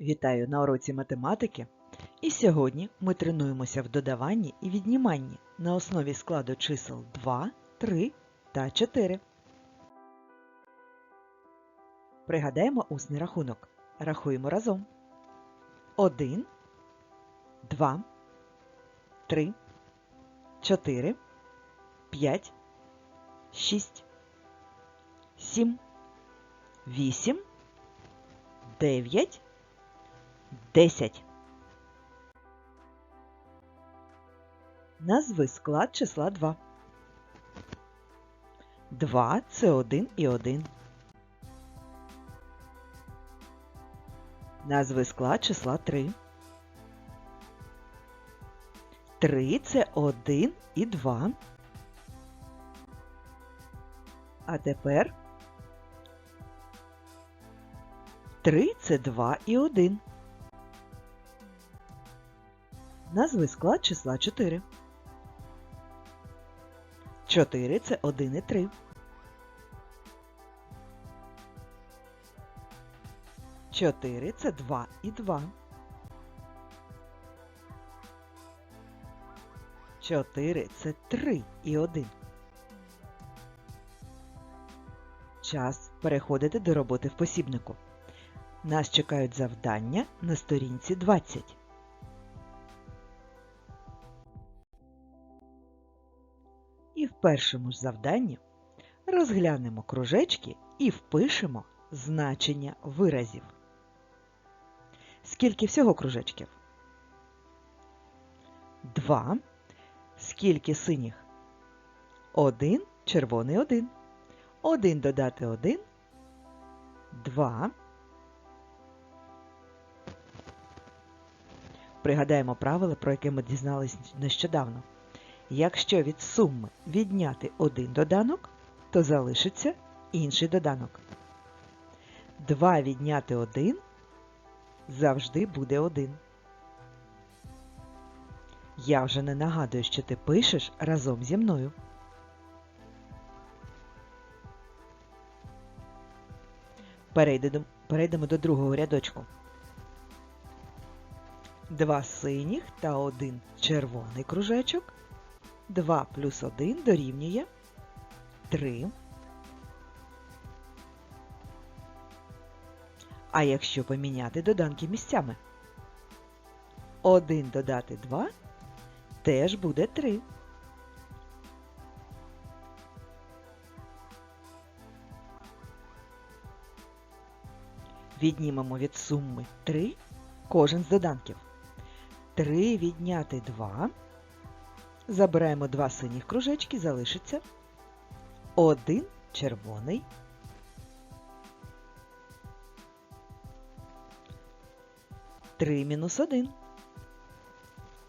Вітаю на уроці математики. І сьогодні ми тренуємося в додаванні і відніманні на основі складу чисел 2, 3 та 4. Пригадаємо усний рахунок. Рахуємо разом. 1, 2, 3, 4, 5, 6, 7, 8, 9, 10. Назви склад числа 2. 2 це 1 і 1. Назви склад числа 3. 3 це 1 і 2. А тепер 3 це 2 і 1. Назви склад числа 4. 4 це 1 і 3. 4 це 2 і 2. 4 це 3 і 1. Час переходити до роботи в посібнику. Нас чекають завдання на сторінці 20. Першому ж завданні розглянемо кружечки і впишемо значення виразів. Скільки всього кружечків? Два. Скільки синіх? Один, червоний один. Один додати один. Два. Пригадаємо правило, про яке ми дізнались нещодавно. Якщо від суми відняти один доданок, то залишиться інший доданок. 2 відняти 1 завжди буде 1. Я вже не нагадую, що ти пишеш разом зі мною. Перейдемо, до другого рядочку. Два синіх та один червоний кружечок. 2 плюс 1 дорівнює 3. А якщо поміняти доданки місцями? 1 додати 2 теж буде 3. Віднімемо від суми 3 кожен з доданків. 3 відняти 2 Забираємо два синіх кружечки, залишиться один червоний. Три мінус один.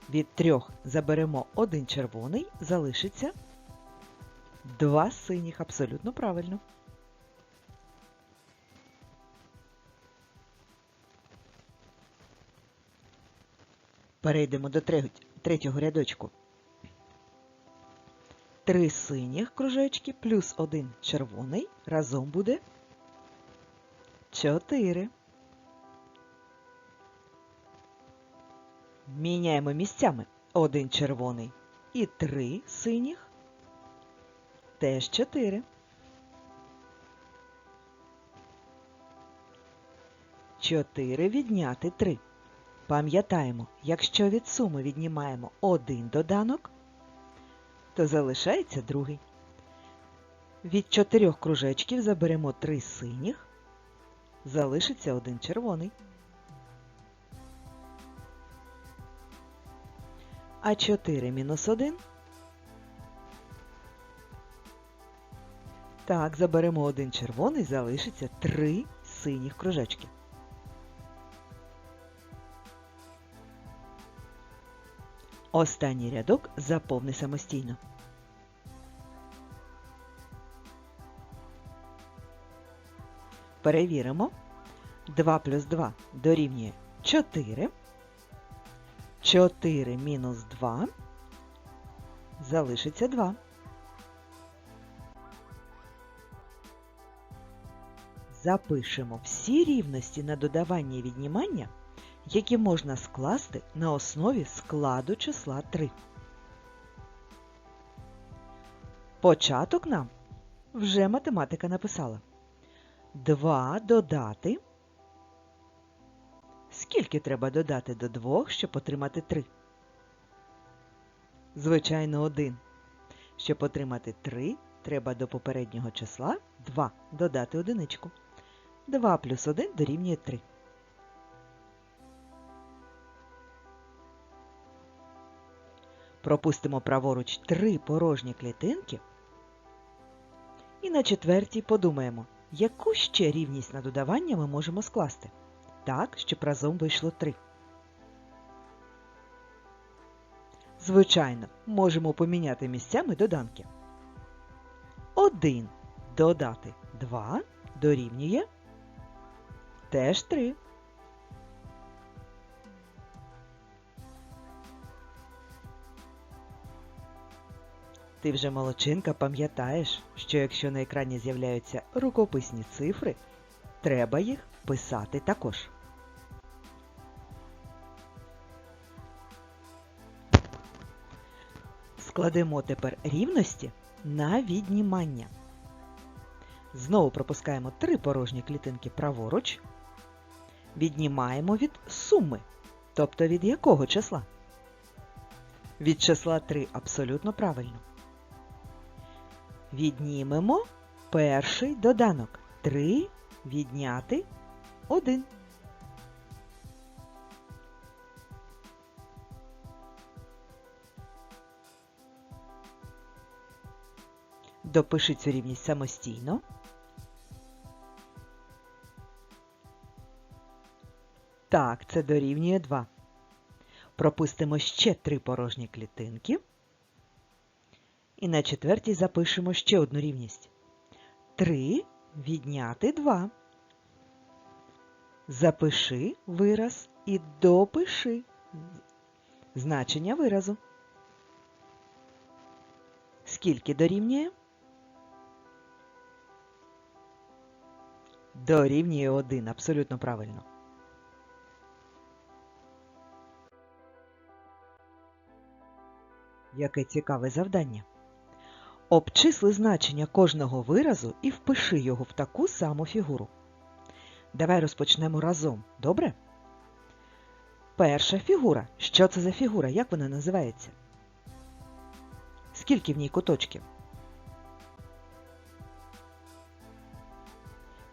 Від трьох заберемо один червоний, залишиться два синіх. Абсолютно правильно. Перейдемо до третього рядочку. Три синіх кружечки плюс один червоний разом буде чотири. Міняємо місцями один червоний і три синіх теж чотири. Чотири відняти три. Пам'ятаємо, якщо від суми віднімаємо один доданок, залишається другий. Від чотирьох кружечків заберемо три синіх, залишиться один червоний. А 4 мінус 1. Так, заберемо один червоний, залишиться три синіх кружечки. Останній рядок заповни самостійно. Перевіримо. 2 плюс 2 дорівнює 4. 4 мінус 2 залишиться 2. Запишемо всі рівності на додавання і віднімання які можна скласти на основі складу числа 3. Початок нам вже математика написала. 2 додати. Скільки треба додати до 2, щоб отримати 3? Звичайно, 1. Щоб отримати 3, треба до попереднього числа 2 додати одиничку. 2 плюс 1 дорівнює 3. Пропустимо праворуч 3 порожні клітинки. І на четвертій подумаємо, яку ще рівність на додавання ми можемо скласти. Так, щоб разом вийшло 3. Звичайно, можемо поміняти місцями доданки. 1 додати 2 дорівнює теж 3. Ти вже молодчинка пам'ятаєш, що якщо на екрані з'являються рукописні цифри, треба їх писати також. Складемо тепер рівності на віднімання. Знову пропускаємо три порожні клітинки праворуч. Віднімаємо від суми. Тобто від якого числа? Від числа 3 абсолютно правильно. Віднімемо перший доданок. 3 відняти 1. Допиши цю рівність самостійно. Так, це дорівнює 2. Пропустимо ще три порожні клітинки. І на четвертій запишемо ще одну рівність. 3 відняти 2. Запиши вираз і допиши значення виразу. Скільки дорівнює? Дорівнює 1. Абсолютно правильно. Яке цікаве завдання. Обчисли значення кожного виразу і впиши його в таку саму фігуру. Давай розпочнемо разом, добре? Перша фігура. Що це за фігура? Як вона називається? Скільки в ній куточків?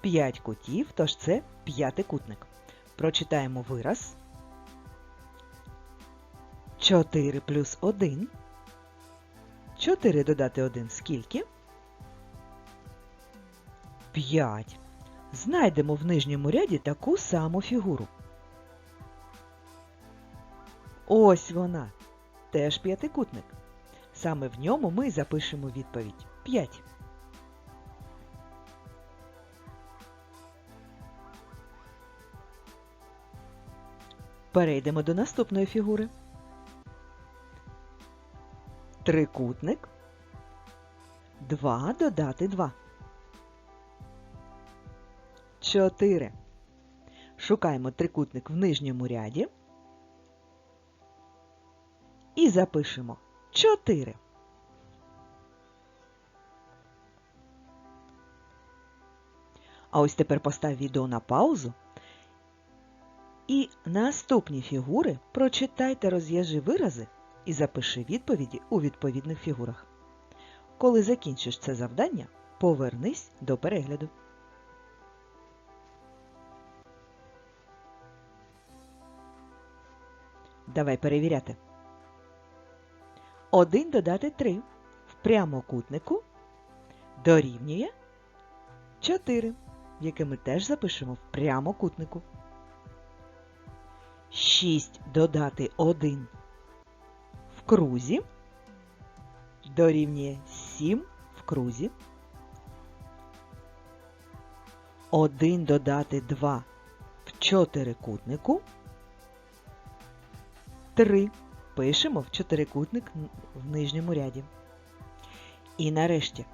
П'ять кутів, тож це п'ятикутник. Прочитаємо вираз. 4 плюс 1. 4 додати 1 скільки? 5. Знайдемо в нижньому ряді таку саму фігуру. Ось вона. Теж п'ятикутник. Саме в ньому ми запишемо відповідь 5. Перейдемо до наступної фігури. Трикутник. 2 додати 2. 4. Шукаємо трикутник в нижньому ряді. І запишемо 4. А ось тепер постав відео на паузу. І наступні фігури прочитай та вирази і запиши відповіді у відповідних фігурах. Коли закінчиш це завдання, повернись до перегляду. Давай перевіряти. 1 додати 3 в прямокутнику дорівнює 4, яке ми теж запишемо в прямокутнику. 6 додати 1 в крузі дорівнює 7 в крузі. 1 додати 2 в чотирикутнику. 3 пишемо в чотирикутник в нижньому ряді. І нарешті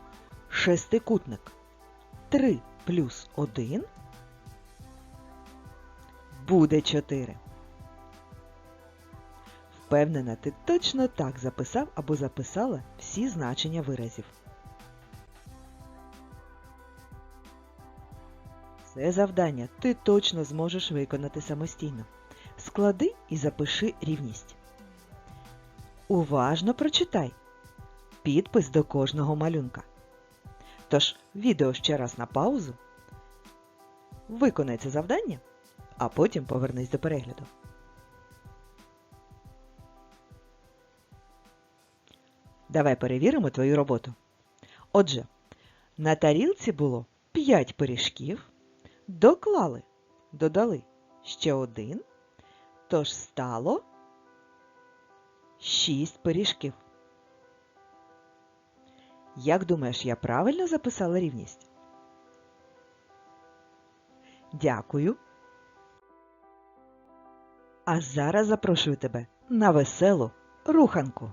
шестикутник 3 плюс 1 буде 4. Впевнена, ти точно так записав або записала всі значення виразів. Це завдання ти точно зможеш виконати самостійно. Склади і запиши рівність. Уважно прочитай підпис до кожного малюнка. Тож, відео ще раз на паузу. Виконай це завдання, а потім повернись до перегляду. Давай перевіримо твою роботу. Отже, на тарілці було 5 пиріжків, доклали, додали ще один, тож стало 6 пиріжків. Як думаєш, я правильно записала рівність? Дякую. А зараз запрошую тебе на веселу руханку.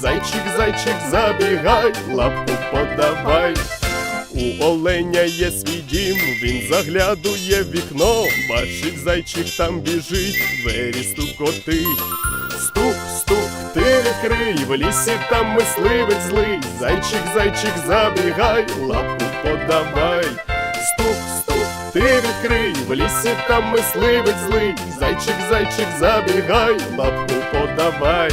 Зайчик, зайчик, забігай, лапку подавай. У оленя є свій дім, він заглядує в вікно, бачить зайчик там біжить, двері стукотить. Стук, стук, ти відкрий, в лісі там мисливець злий. Зайчик, зайчик, забігай, лапку подавай. Стук, стук, ти відкрий, в лісі там мисливець злий. Зайчик, зайчик, забігай, лапку подавай.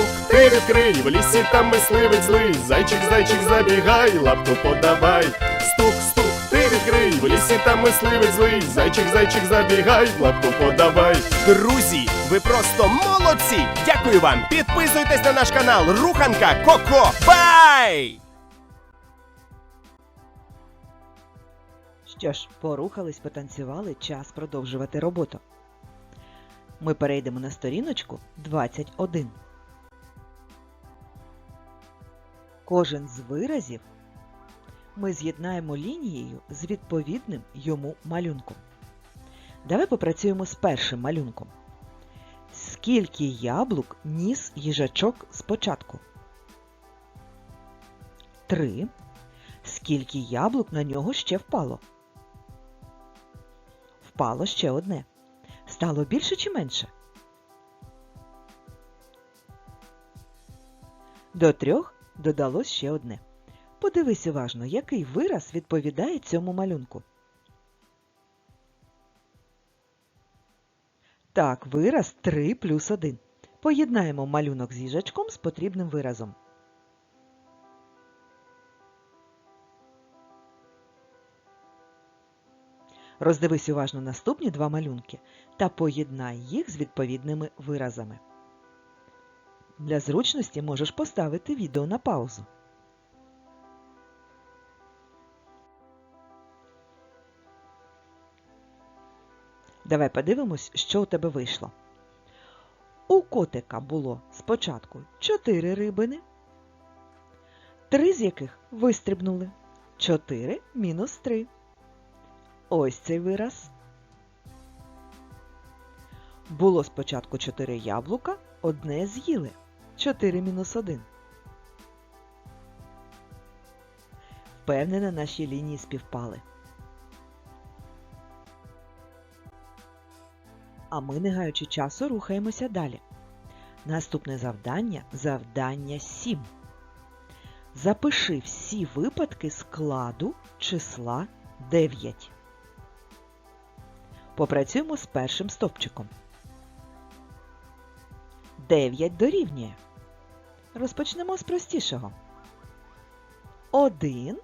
ти відкрий, в лісі там мисливець злий. Зайчик, зайчик, забігай, лапку подавай. Стук, стук, ти відкрий, в лісі там мисливець злий. Зайчик, зайчик, забігай, лапку подавай. Друзі, ви просто молодці! Дякую вам! Підписуйтесь на наш канал Руханка Коко. Бай! Що ж, порухались, потанцювали, час продовжувати роботу. Ми перейдемо на сторіночку 21. Кожен з виразів ми з'єднаємо лінією з відповідним йому малюнком. Давай попрацюємо з першим малюнком. Скільки яблук ніс їжачок спочатку? Три. Скільки яблук на нього ще впало? Впало ще одне. Стало більше чи менше? До трьох додалось ще одне. Подивись уважно, який вираз відповідає цьому малюнку. Так, вираз 3 плюс 1. Поєднаємо малюнок з їжачком з потрібним виразом. Роздивись уважно наступні два малюнки та поєднай їх з відповідними виразами. Для зручності можеш поставити відео на паузу. Давай подивимось, що у тебе вийшло. У котика було спочатку 4 рибини, три з яких вистрибнули. 4 мінус 3. Ось цей вираз. Було спочатку 4 яблука, одне з'їли. 4 мінус 1. Впевнена, наші лінії співпали. А ми, не гаючи часу, рухаємося далі. Наступне завдання завдання 7. Запиши всі випадки складу числа 9. Попрацюємо з першим стовпчиком. 9 дорівнює. Розпочнемо з простішого. 1.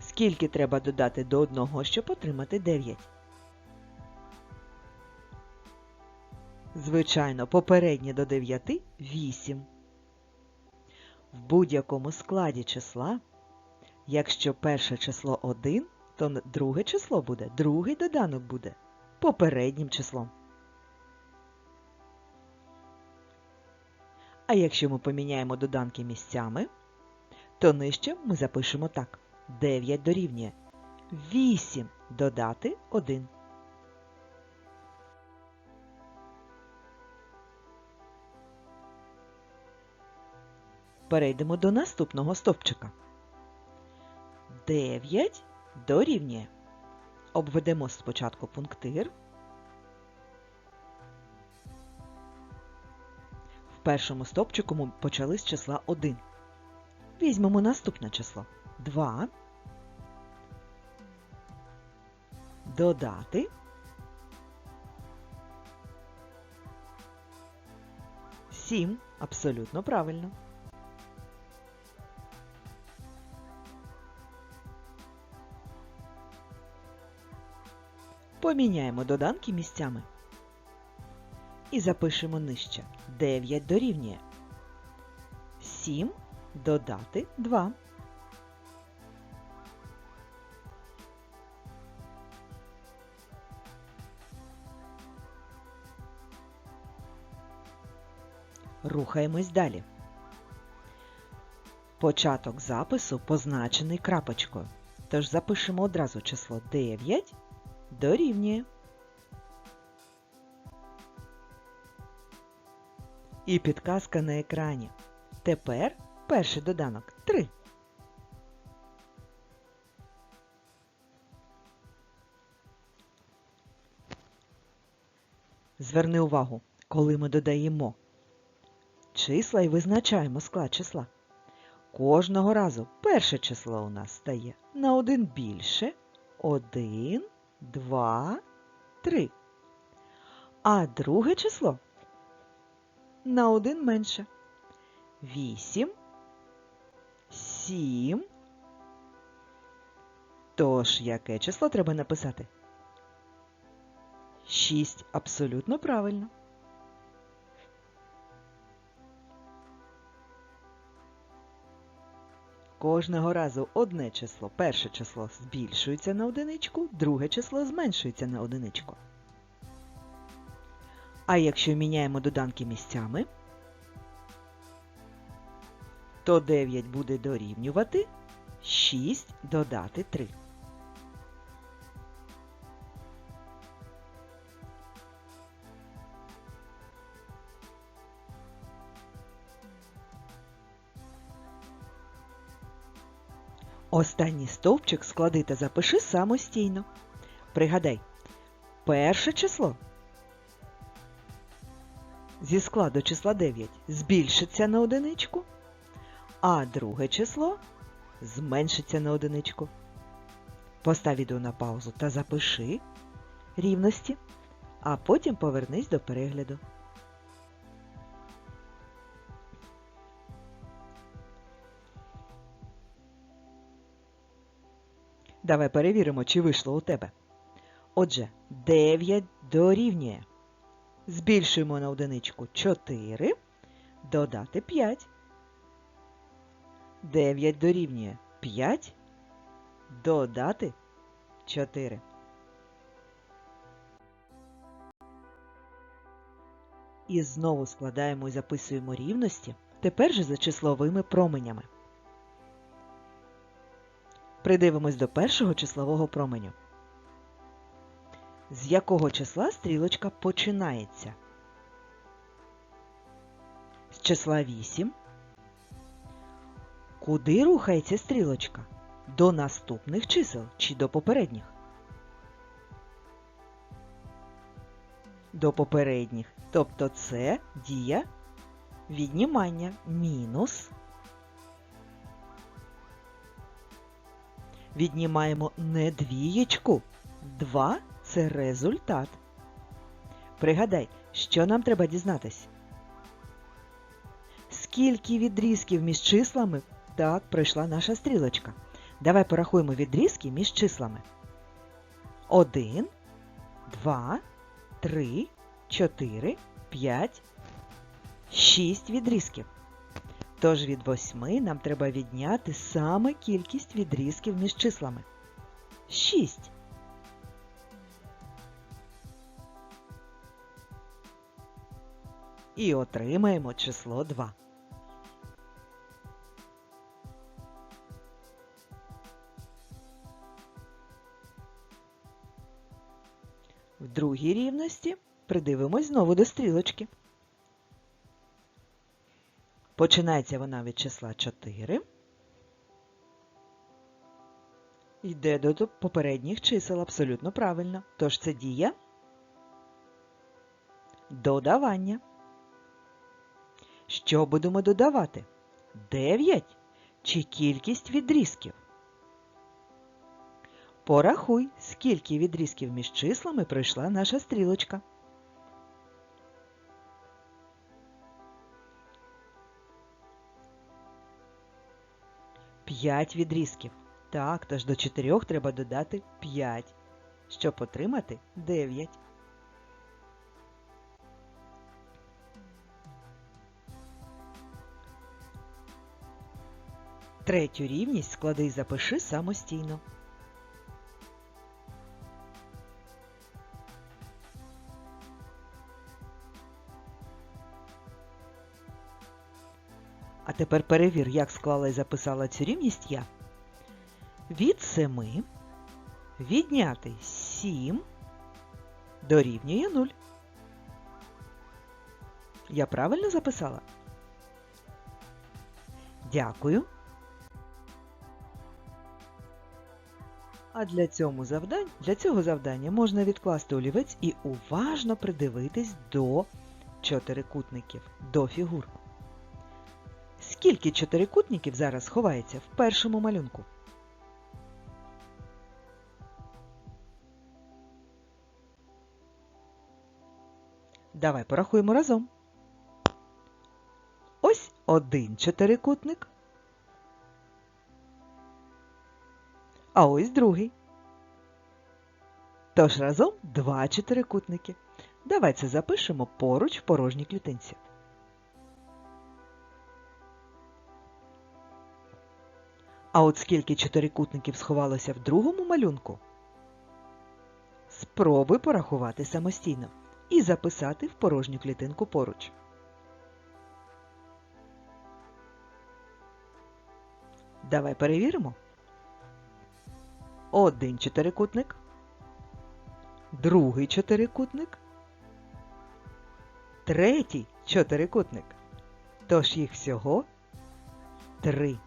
Скільки треба додати до одного, щоб отримати 9? Звичайно, попереднє до 9 – 8. В будь-якому складі числа, якщо перше число 1, то друге число буде, другий доданок буде попереднім числом. А якщо ми поміняємо доданки місцями, то нижче ми запишемо так. 9 дорівнює 8 додати 1. Перейдемо до наступного стовпчика. 9 дорівнює. Обведемо спочатку пунктир. Першому стовпчику ми почали з числа 1. Візьмемо наступне число 2. Додати. Сім. Абсолютно правильно. Поміняємо доданки місцями. І запишемо нижче. 9 дорівнює. 7 додати 2. Рухаємось далі. Початок запису позначений крапочкою. Тож запишемо одразу число 9 дорівнює. І підказка на екрані. Тепер перший доданок 3. Зверни увагу, коли ми додаємо числа і визначаємо склад числа. Кожного разу перше число у нас стає на один більше. 1, 2, 3. А друге число на один менше. 8, 7. Тож, яке число треба написати? 6. Абсолютно правильно. Кожного разу одне число, перше число збільшується на одиничку, друге число зменшується на одиничку. А якщо міняємо доданки місцями, то 9 буде дорівнювати 6 додати 3. Останній стовпчик склади та запиши самостійно. Пригадай, перше число зі складу числа 9 збільшиться на одиничку, а друге число зменшиться на одиничку. Постав відео на паузу та запиши рівності, а потім повернись до перегляду. Давай перевіримо, чи вийшло у тебе. Отже, 9 дорівнює. Збільшуємо на одиничку 4, додати 5. 9 дорівнює 5, додати 4. І знову складаємо і записуємо рівності, тепер же за числовими променями. Придивимось до першого числового променю. З якого числа стрілочка починається? З числа 8. Куди рухається стрілочка? До наступних чисел чи до попередніх? До попередніх. Тобто це дія віднімання мінус. Віднімаємо не двієчку. 2 – це результат. Пригадай, що нам треба дізнатись? Скільки відрізків між числами так пройшла наша стрілочка? Давай порахуємо відрізки між числами. 1, 2, 3, 4, 5, 6 відрізків. Тож від 8 нам треба відняти саме кількість відрізків між числами. 6. І отримаємо число 2. В другій рівності придивимось знову до стрілочки. Починається вона від числа 4. Йде до попередніх чисел абсолютно правильно. Тож це дія додавання. Що будемо додавати? 9 чи кількість відрізків? Порахуй, скільки відрізків між числами пройшла наша стрілочка. П'ять відрізків. Так, тож до чотирьох треба додати 5, щоб отримати 9. Третю рівність склади і запиши самостійно. А тепер перевір, як склала і записала цю рівність я. Від 7 відняти 7 дорівнює 0. Я правильно записала? Дякую. А для цього, завдань, для цього завдання можна відкласти олівець і уважно придивитись до чотирикутників, до фігур. Скільки чотирикутників зараз ховається в першому малюнку? Давай порахуємо разом. Ось один чотирикутник. А ось другий. Тож разом два чотирикутники. Давай це запишемо поруч в порожній клітинці. А от скільки чотирикутників сховалося в другому малюнку? Спробуй порахувати самостійно і записати в порожню клітинку поруч. Давай перевіримо. Один чотирикутник, другий чотирикутник, третій чотирикутник. Тож їх всього три.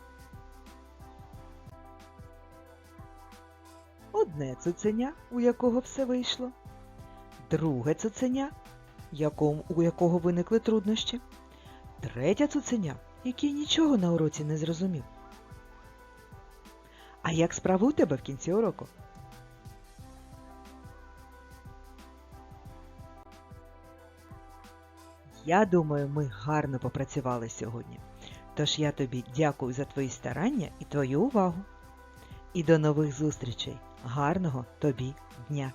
Одне цуценя, у якого все вийшло, друге цуценя, у якого виникли труднощі, третє цуценя, який нічого на уроці не зрозумів. А як справи у тебе в кінці уроку? Я думаю, ми гарно попрацювали сьогодні. Тож я тобі дякую за твої старання і твою увагу. І до нових зустрічей. Гарного тобі дня!